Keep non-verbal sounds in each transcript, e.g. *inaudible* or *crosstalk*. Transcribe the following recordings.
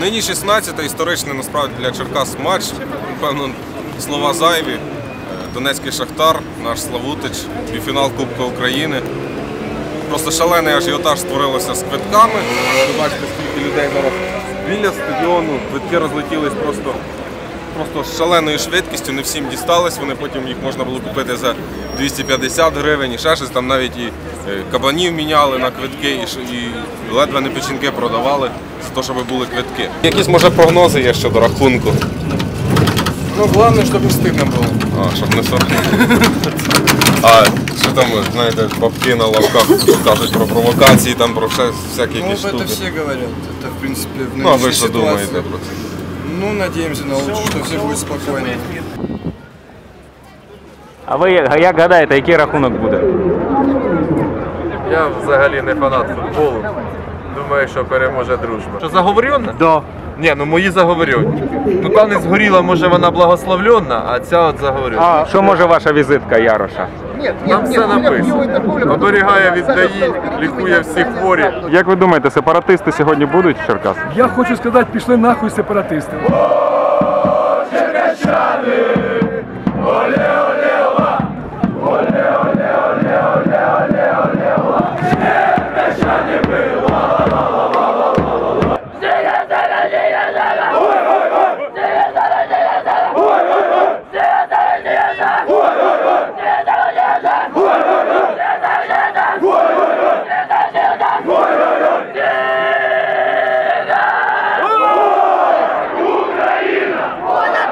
Нині 16-й історичний насправді для Черкас матч. Певно, слова зайві. Е, Донецький Шахтар, наш Славутич, півфінал Кубка України. Просто шалений ажіотаж створилося з квитками. Ви бачите, скільки людей зараз біля стадіону. Квитки розлетілись просто, просто з шаленою швидкістю. Не всім дістались. Вони потім їх можна було купити за 250 гривень і ще щось. Там навіть і е, кабанів міняли на квитки, і, ш- і ледве не печінки продавали за те, щоб були квитки. Якісь може прогнози є щодо рахунку. Ну, главное, чтобы не стыдно было. А, щоб не сором. А що там, знаєте, бабки на лавках кажуть про провокації, там про все, всякі Ну, якісь это штуки. все говорят. Это, в принципе, в Ну, а ви нынешней що ситуации. думаєте про це? Ну, надеемся на лучшее, что все будет спокойно. А ви як як гадаєте, який рахунок буде? Я взагалі не фанат футболу. Думаю, що переможе дружба. Що заговорено? Да. Ні, ну мої заговорювані. Ну та не згоріла, може вона благословлена, а ця от заговорювана. А що може ваша візитка Яроша? Там все написано. Оберігає від ДАІ, лікує всі хворі. Як ви думаєте, сепаратисти сьогодні будуть в Черкасах? Я хочу сказати, пішли нахуй сепаратисти. Понад 我的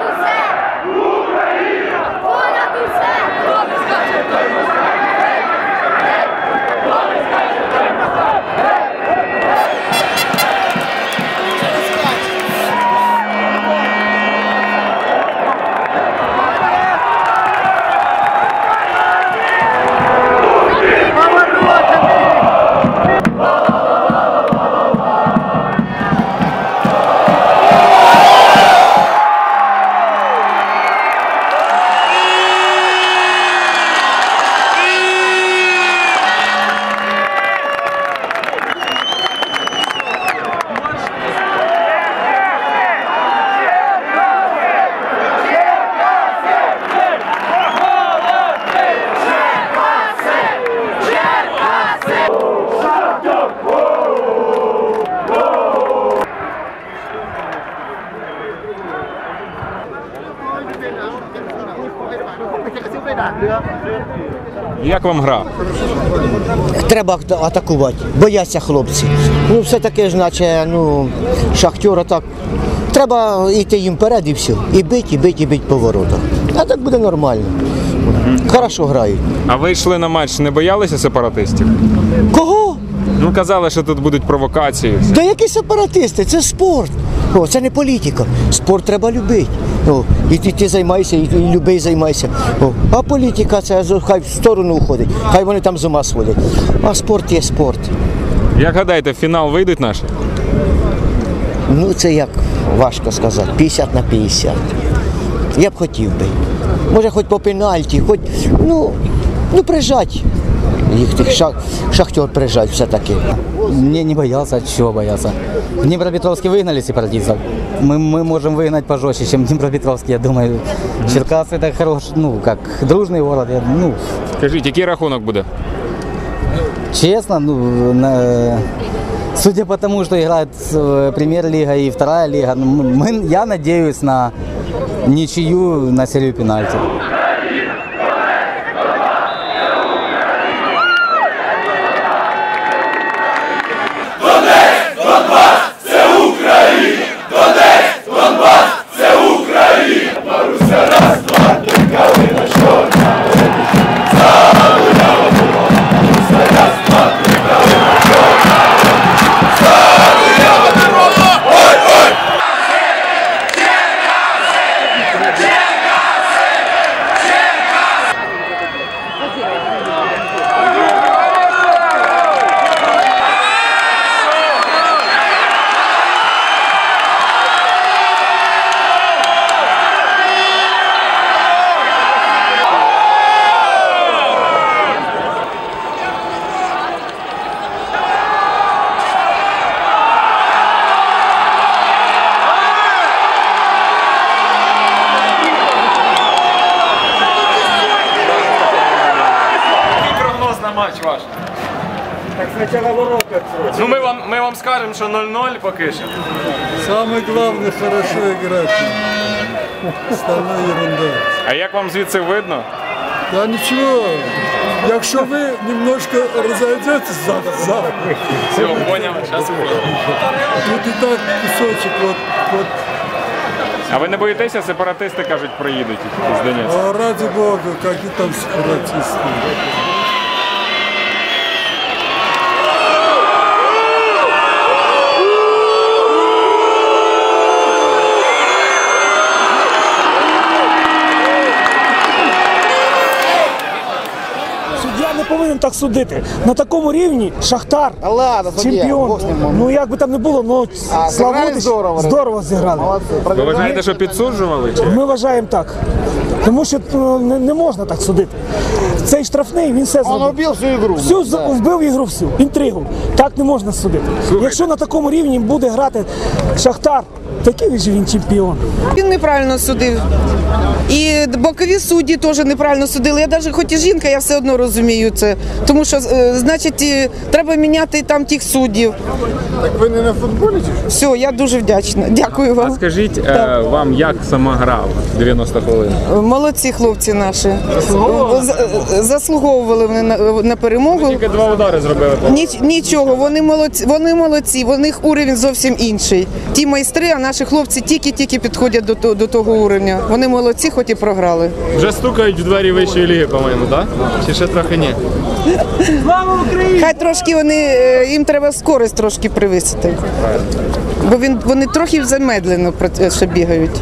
Як вам гра? Треба атакувати, бояться хлопці. Ну, все таке ж, наче, ну, шахтера так. Треба йти їм вперед і все. І бить, і бить, і бить по воротах. А так буде нормально. Хорошо грають. А ви йшли на матч, не боялися сепаратистів? Кого? Ну казали, що тут будуть провокації. Та які сепаратисти? Це спорт. О, це не політика. Спорт треба любити. О, і ти, ти займайся, і, і любий займайся. О, а політика це хай в сторону уходить, хай вони там з ума сходять. А спорт є спорт. Як гадаєте, в фінал вийдуть наші? Ну, це як важко сказати, 50 на 50. Я б хотів би. Може, хоч по пенальті, хоч, ну, ну прижать. Їх тих шах, шахтер прижать все-таки. Не, не боялся, чего бояться. В Днепропетровске выгнали сепаратистов. Мы, мы можем выгнать пожестче, чем Днепропетровский, я думаю. Черкас это хорош, ну, как дружный город. я- ну, Скажіть, який рахунок буде? честно, ну, на- судя по тому, что играет э, премьер-лига и вторая лига, ну, мы, я надеюсь на ничью на серию пенальти. Спочатку ворота Ну ми вам, ми вам скажемо, що 0-0 поки що. Самое главное хорошо играть. Остальное ерунда. А як вам звідси видно? Да ничего, якщо ви немножко розійдетесь завтра, завтра, Все, поняв, зараз тут і так кусочек, вот, вот, А ви не боїтеся, сепаратисти кажуть, приїдуть з Донецька? а ради Бога, какие там сепаратисты. Повинен так судити. На такому рівні Шахтар, чемпіон. Ну як би там не було, ну Славутич здорово зіграли. Ви вважаєте, що підсуджували? Чи? Ми вважаємо так. Тому що ну, не, не можна так судити. Цей штрафний він все зробив. вбив всю ігру. Всю за- вбив ігру всю, інтригу. Так не можна судити. Якщо на такому рівні буде грати Шахтар, такий же він чемпіон. Він неправильно судив. І бокові судді теж неправильно судили. Я навіть хоч і жінка, я все одно розумію це. Тому що, е, значить, треба міняти там тих суддів. Так ви не на футболі чи що? Все, я дуже вдячна. Дякую А вам. скажіть е, вам, як сама гра в 90 хвилин? Молодці хлопці наші. Заслуговували вони на, на перемогу. Тільки два удари зробили. Ніч, нічого, вони молодці, вони молодці, у них уровень зовсім інший. Ті майстри, а наші хлопці тільки-тільки підходять до, того- до того уровня. Вони молодці, хоч і програли. Вже стукають в двері вищої ліги, по-моєму, так? Чи ще трохи ні? Слава Україні! Хай трошки вони е, їм треба скорість трошки привисити. Бо він вони трохи замедлено про- ще бігають.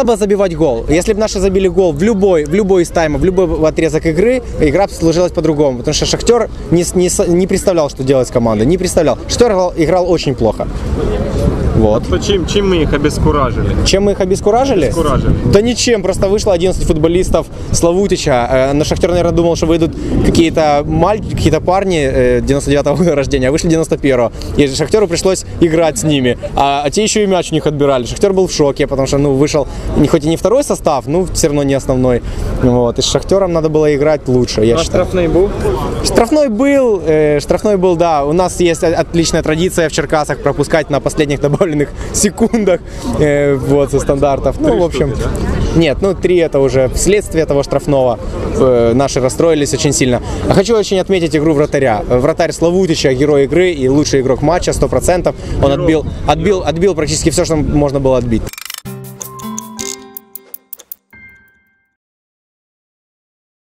Надо было забивать гол. Если бы наши забили гол в любой, в любой из таймов, в любой отрезок игры, игра бы сложилась по-другому. Потому что Шахтер не, не, не представлял, что делать с командой. Не представлял. Шахтер играл, играл очень плохо. Вот. То чим, чим ми їх обезкуражили? Чем мы их обескуражили? Обескуражили. Да ничем, просто вышло 11 футболистов Славутича. Э, На Шахтер, наверное, думал, что выйдут какие-то мальчики, какие-то парни э, 99-го года рождения, а вышли 91-го. И Шахтеру пришлось играть с ними. А, а те еще и мяч у них отбирали. Шахтер был в шоке, потому что, ну, вышел, хоть и не второй состав, но все равно не основной. Вот. И с Шахтером надо было играть лучше, я А считаю. штрафний був? Штрафной был, э, штрафной был, да. У нас есть отличная традиция в Черкасах пропускать на последних добавленных *laughs* секундах э, вот, со стандартов. Ну, в общем, нет, ну три это уже вследствие того штрафного. Э, наши расстроились очень сильно. А хочу очень отметить игру вратаря. Вратарь Славутича, герой игры и лучший игрок матча, 100%. Он отбил, отбил, отбил практически все, что можно было отбить.